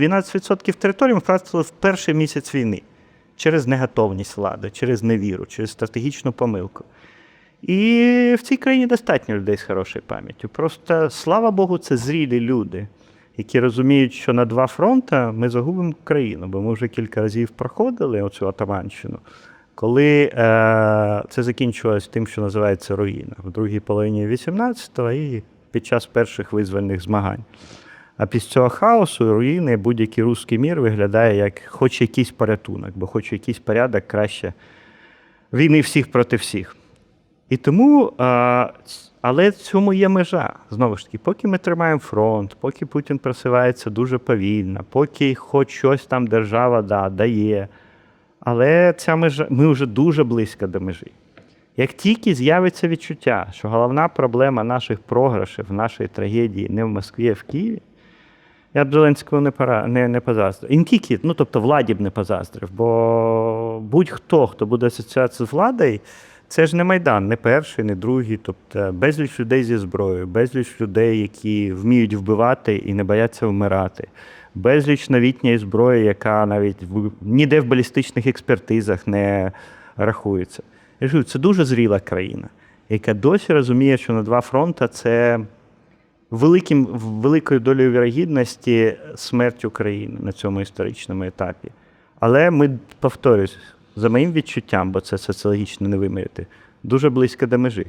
12% території ми втратили в перший місяць війни через неготовність влади, через невіру, через стратегічну помилку. І в цій країні достатньо людей з хорошою пам'яттю. Просто, слава Богу, це зрілі люди, які розуміють, що на два фронти ми загубимо країну, бо ми вже кілька разів проходили оцю атаманщину, коли е, це закінчувалось тим, що називається руїна в другій половині 18-го і під час перших визвольних змагань. А після цього хаосу руїни будь-який русський мір виглядає як хоч якийсь порятунок, бо хоч якийсь порядок краще війни всіх проти всіх. І тому, але цьому є межа. Знову ж таки, поки ми тримаємо фронт, поки Путін просувається дуже повільно, поки хоч щось там держава да, дає. Але ця межа, ми вже дуже близько до межі. Як тільки з'явиться відчуття, що головна проблема наших програшів, нашої трагедії не в Москві, а в Києві, я б Зеленського не, пора, не, не позаздрив. І ну тобто владі б не позаздрив, бо будь-хто, хто буде асоціюватися з владою, це ж не Майдан, не перший, не другий. Тобто безліч людей зі зброєю, безліч людей, які вміють вбивати і не бояться вмирати. Безліч новітньої зброї, яка навіть в, ніде в балістичних експертизах не рахується. Я кажу, це дуже зріла країна, яка досі розуміє, що на два фронти це великим, великою долею вірогідності смерть України на цьому історичному етапі. Але ми, повторюсь, за моїм відчуттям, бо це соціологічно не виміряти, дуже близько до межі.